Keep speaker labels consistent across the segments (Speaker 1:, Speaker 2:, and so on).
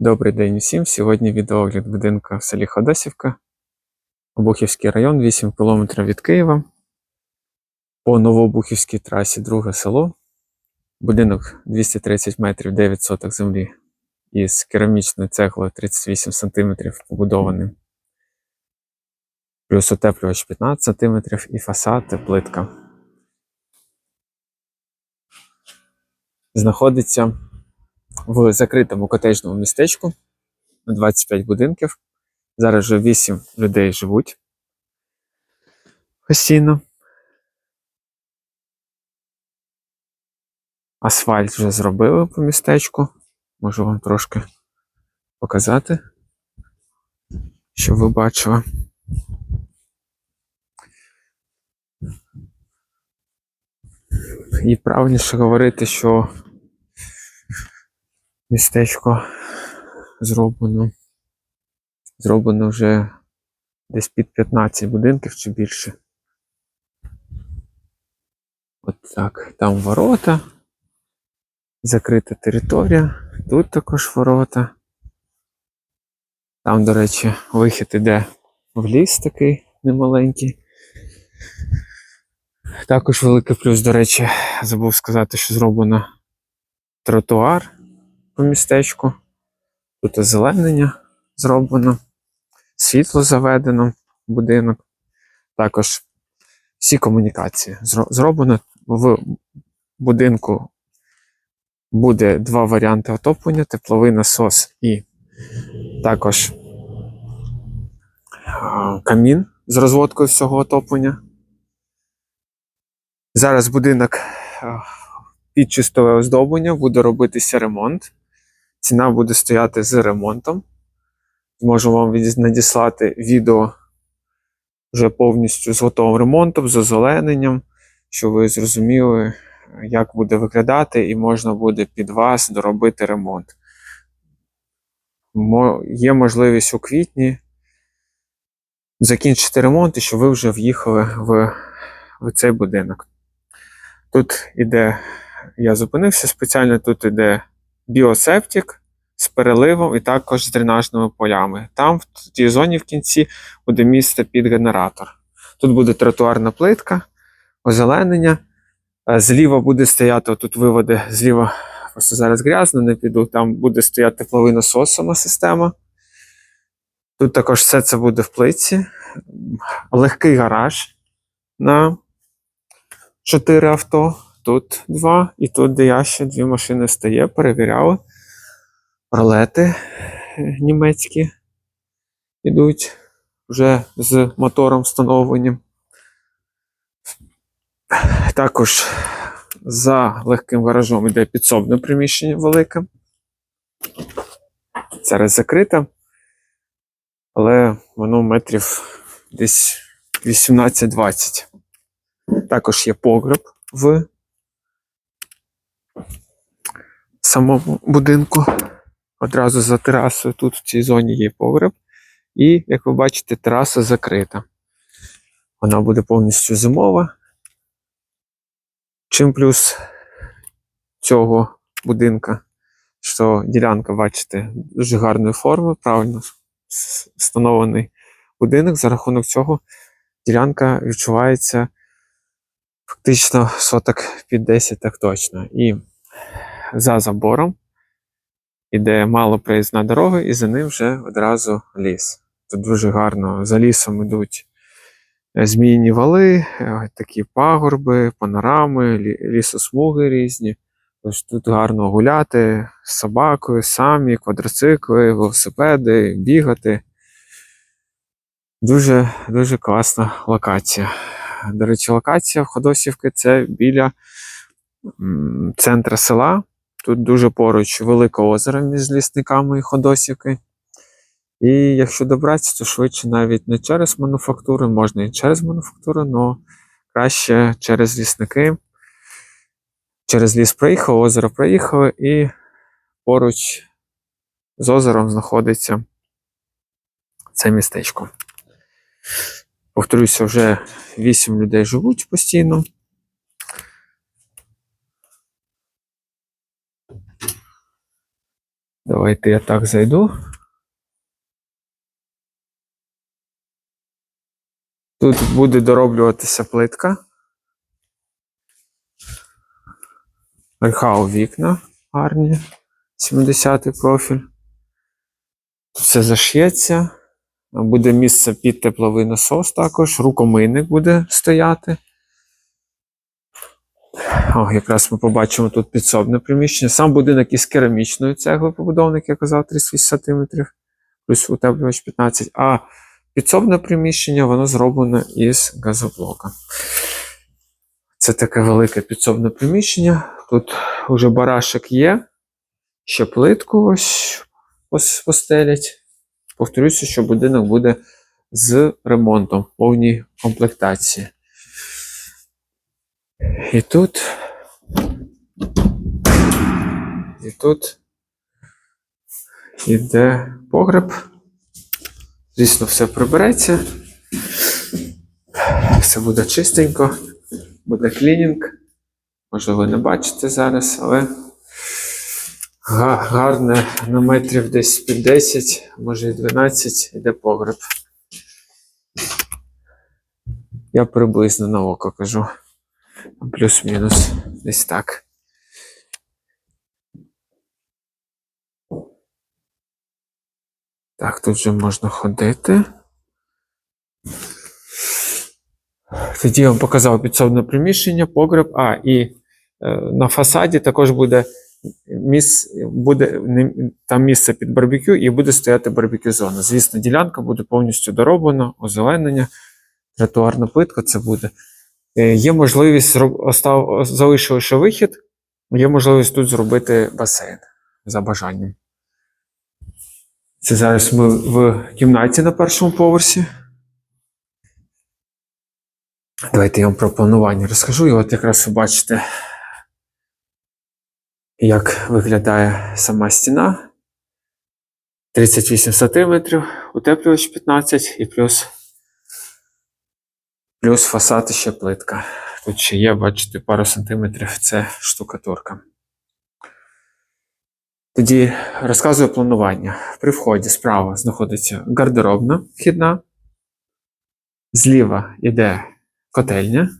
Speaker 1: Добрий день усім. Сьогодні відеогляд будинка в селі Ходосівка, Обухівський район, 8 км від Києва. По Новообухівській трасі друге село. Будинок 230 метрів 9 соток землі із керамічною цеглою 38 см побудований. Плюс утеплювач 15 см і фасад та плитка. Знаходиться в закритому котеджному містечку на 25 будинків. Зараз вже 8 людей живуть постійно. Асфальт вже зробили по містечку. Можу вам трошки показати, щоб ви бачили. І правильніше говорити, що містечко зроблено. Зроблено вже десь під 15 будинків чи більше. От так. Там ворота. Закрита територія. Тут також ворота. Там, до речі, вихід іде в ліс такий немаленький. Також великий плюс, до речі, забув сказати, що зроблено тротуар по містечку. Тут озеленення зроблено, світло заведено будинок. Також всі комунікації зроблено. В будинку буде два варіанти отоплення: тепловий насос і також камін з розводкою всього отоплення. Зараз будинок під чистове оздоблення, буде робитися ремонт. Ціна буде стояти з ремонтом. Зможу вам надіслати відео вже повністю з готовим ремонтом, з озелененням, щоб ви зрозуміли, як буде виглядати, і можна буде під вас доробити ремонт. Мо- Є можливість у квітні закінчити ремонт і щоб ви вже в'їхали в, в цей будинок. Тут іде, я зупинився спеціально, тут іде біосептик з переливом і також з дренажними полями. Там, в тій зоні в кінці, буде місце під генератор. Тут буде тротуарна плитка, озеленення. Е, Зліва буде стояти, тут виводи зліва, просто зараз грязно, не піду. Там буде стояти тепловий насос, система. Тут також все це буде в плитці. Легкий гараж на 4 авто. Тут два, і тут, де я ще дві машини стає, перевіряли. Ролети е, німецькі йдуть вже з мотором встановленням. Також за легким гаражом йде підсобне приміщення велике. Зараз закрите, але воно метрів десь 18-20. Також є погреб в самому будинку. Одразу за терасою тут в цій зоні є погреб. І, як ви бачите, тераса закрита. Вона буде повністю зимова. Чим плюс цього будинка, що ділянка, бачите, дуже гарної форми, правильно встановлений будинок. За рахунок цього ділянка відчувається фактично соток під 10 так точно. І за забором іде малопроїзна дорога, і за ним вже одразу ліс. Тут дуже гарно за лісом йдуть е, зміїні вали, е, такі пагорби, панорами, лісосмуги різні. Тож тут гарно гуляти з собакою, самі, квадроцикли, велосипеди, бігати. Дуже, дуже класна локація. До речі, локація в Ходосівки це біля м, центра села. Тут дуже поруч велике озеро між лісниками і Ходосівки. І якщо добратися, то швидше навіть не через мануфактури, можна і через мануфактури, але краще через лісники. Через ліс проїхали, озеро проїхали, і поруч з озером знаходиться це містечко. Повторюся, вже 8 людей живуть постійно. Давайте я так зайду. Тут буде дороблюватися плитка. Архау вікна гарні. 70-й профіль. Все заш'ється. Буде місце під тепловий насос також. Рукомийник буде стояти. О, якраз ми побачимо тут підсобне приміщення. Сам будинок із керамічної цегли побудований, як я казав, 38 см, плюс утеплювач 15 А підсобне приміщення воно зроблено із газоблока. Це таке велике підсобне приміщення. Тут вже барашек є. Ще плитку ось пос- постелять. Повторюся, що будинок буде з ремонтом повній комплектації. І тут. І тут іде погреб. Звісно, все прибереться. Все буде чистенько, буде клінінг. Може, ви не бачите зараз, але гарне на метрів десь під 10, може і 12 іде погреб. Я приблизно на око кажу. Плюс-мінус. Десь так. Так, тут вже можна ходити. Тоді я вам показав підсобне приміщення, погреб. А, і е, на фасаді також буде, міс, буде не- там місце під барбекю і буде стояти барбекю зона. Звісно, ділянка буде повністю дороблена, озеленення, тротуарна плитка це буде. Е, Є можливість остав, залишили вихід, є можливість тут зробити басейн за бажанням. Це зараз ми в кімнаті на першому поверсі. Давайте я вам про планування розкажу. І от якраз ви бачите, як виглядає сама стіна. 38 см, утеплювач 15 і плюс, плюс фасад ще плитка. Тут ще є, бачите, пару сантиметрів це штукатурка. Тоді розказую планування. При вході справа знаходиться гардеробна вхідна, зліва йде котельня.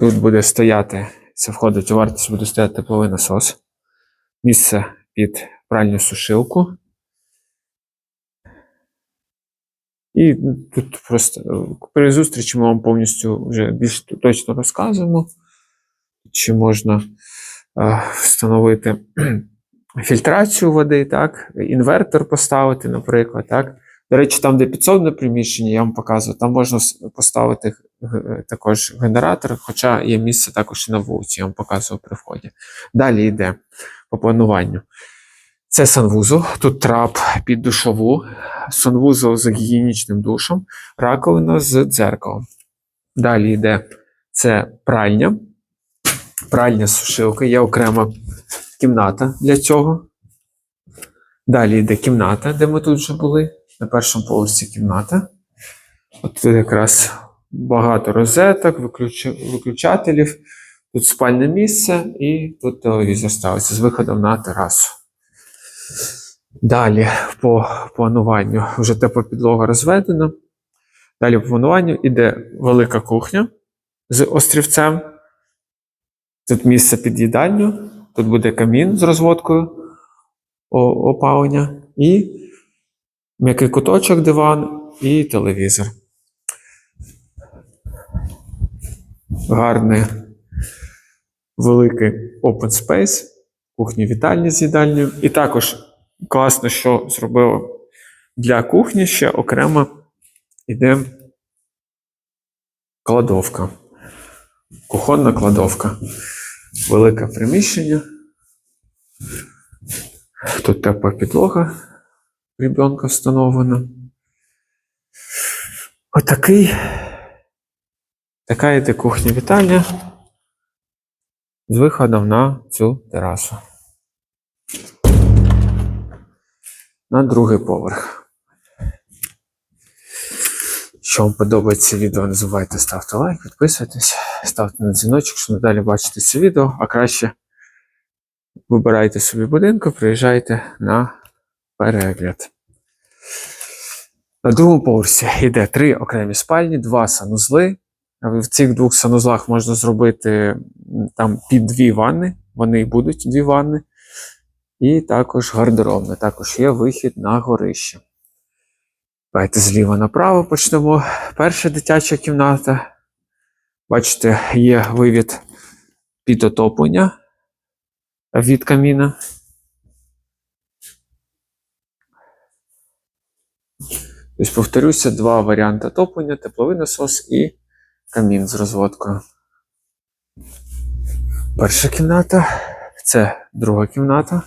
Speaker 1: Тут буде стояти, це входить у вартість, буде стояти тепловий насос, місце під пральню сушилку. І тут просто при зустрічі ми вам повністю вже більш точно розказуємо, чи можна встановити фільтрацію води, так, інвертор поставити, наприклад. так. До речі, там, де підсобне приміщення, я вам показую, там можна поставити також генератор, хоча є місце також і на вулиці, я вам показував при вході. Далі йде по плануванню. Це санвузол, тут трап під душову, санвузол з гігієнічним душем, раковина з дзеркалом. Далі йде це пральня, пральня сушилка, є окрема кімната для цього. Далі йде кімната, де ми тут вже були. На першому поверсі кімната. От тут якраз багато розеток, виключ- виключателів. Тут спальне місце і тут телевізор ставиться з виходом на терасу. Далі по плануванню вже тепла підлога розведена. Далі по плануванню іде велика кухня з острівцем. Тут місце під їдальню, тут буде камін з розводкою опалення, і м'який куточок, диван і телевізор. Гарний великий open space, кухні вітальні з їдальнею. І також класно, що зробило для кухні ще окремо йде кладовка. Кухонна кладовка. Велике приміщення. Тут тепла підлога ребенка встановлена. Отакий. Така йде кухня вітальня з виходом на цю терасу. На другий поверх. Якщо вам подобається відео, не забувайте ставити лайк, підписуйтесь, ставте на дзвіночок, щоб надалі бачити це відео, а краще Вибирайте собі будинку, приїжджайте на перегляд. На другому поверсі йде три окремі спальні, два санузли. В цих двох санузлах можна зробити там під дві ванни, вони будуть дві ванни. І також гардеробна. Також є вихід на горище. Давайте зліва направо почнемо. Перша дитяча кімната. Бачите, є вивід під отоплення від каміна. Тобто, повторюся, два варіанти топлення, тепловий насос і камін з розводкою. Перша кімната. Це друга кімната.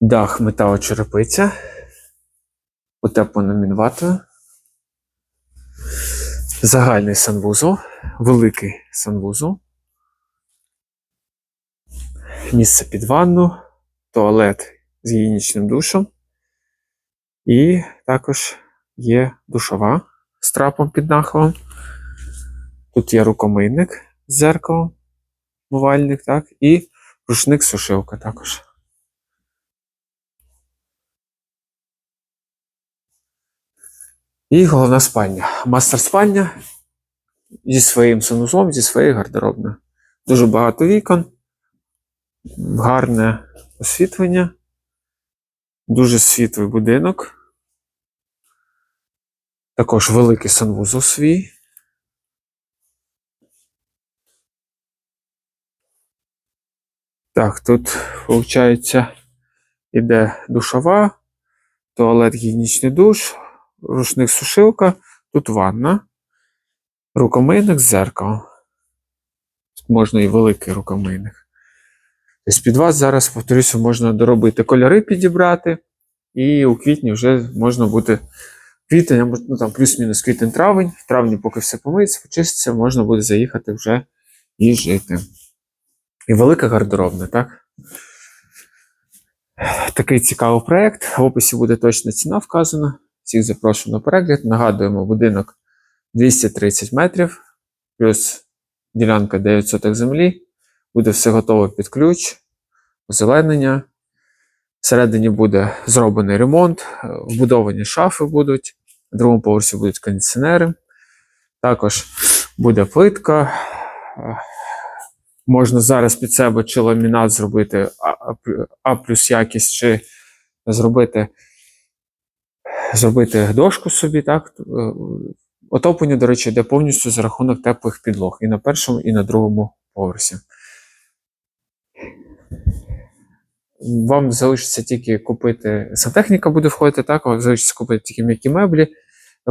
Speaker 1: Дах металочерепиця. Утеплено мінватою. Загальний санвузол, великий санвузол. Місце під ванну, туалет з гігієнічним душем. І також є душова з трапом під нахилом. Тут є рукомийник з зеркалом, мувальник, так, і рушник-сушилка також. І головна спальня. Мастер спальня зі своїм санузлом, зі своєю гардеробною. Дуже багато вікон, гарне освітлення, дуже світлий будинок. Також великий санвузол свій. Так, тут, виходить, іде душова, туалет гігієнічний душ, рушник сушилка, тут ванна, рукомийник з зеркалом. Тут можна і великий рукомийник. Тобто під вас зараз, повторюся, можна доробити кольори підібрати, і у квітні вже можна буде квітень, ну там плюс-мінус квітень-травень. В травні, поки все помиється, почиститься, можна буде заїхати вже і жити. І велика гардеробна, так? Такий цікавий проєкт. В описі буде точна ціна вказана. Всіх запрошую на перегляд. Нагадуємо, будинок 230 метрів, плюс ділянка 9 соток землі. Буде все готове під ключ, озеленення. Всередині буде зроблений ремонт, вбудовані шафи будуть, на другому поверсі будуть кондиціонери. Також буде плитка. Можна зараз під себе чи ламінат зробити А плюс якість, чи зробити зробити дошку собі, так? Е, Отоплення, до речі, йде повністю за рахунок теплих підлог і на першому, і на другому поверсі. Вам залишиться тільки купити. Сантехніка буде входити, так, вам залишиться купити тільки м'які меблі.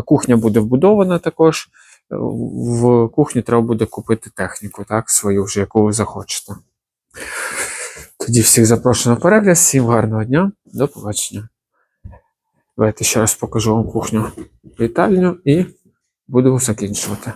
Speaker 1: Кухня буде вбудована також. В кухні треба буде купити техніку, так, свою вже, яку ви захочете. Тоді всіх запрошую на перегляд. Всім гарного дня, до побачення. Давайте ще раз покажу вам кухню вітальню і будемо закінчувати.